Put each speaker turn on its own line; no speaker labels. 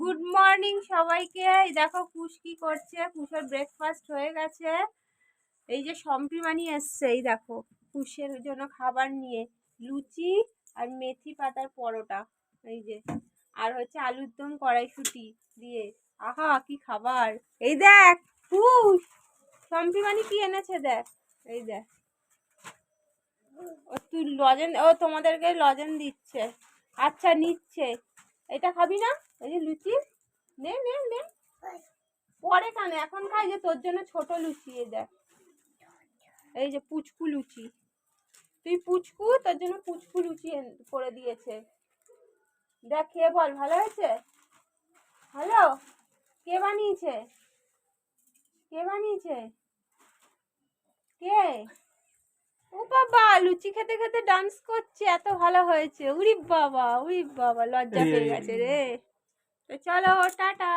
Good morning সবাইকে। এই দেখো কুশ কি করছে। কুশের ব্রেকফাস্ট হয়ে গেছে। এই যে সম্পি বানিয়ে এসছে, এই দেখো কুশের জন্য খাবার নিয়ে। লুচি আর মেথি পাতার পরোটা, এই যে। আর হচ্ছে আলুর দম কড়াইশুটি দিয়ে। আহা, কি খাবার। এই দেখ কুশ সম্পি বানি কি এনেছে দেখ। এই দেখ। ও তুই লজেন, ও তোমাদেরকে লজেন দিচ্ছে। আচ্ছা নিচ্ছে। এটা খাবি না? এই যে লুচি। নে নে নে। পরে কেন এখন খাই যে তোর জন্য ছোট লুচি, এই দেখ। এই যে পুচকু লুচি। তুই পুচকু, তোর জন্য পুচকু লুচি করে দিয়েছে। দেখ, খেয়ে বল, ভালো হয়েছে? হ্যালো কে বানিয়েছে? কে বানিয়েছে? কে? লুচি খেতে খেতে ডান্স করছে এত ভালো হয়েছে। উড়ি বাবা উড়ি বাবা লজ্জা পেয়ে গেছে রে। তো চলো টাটা।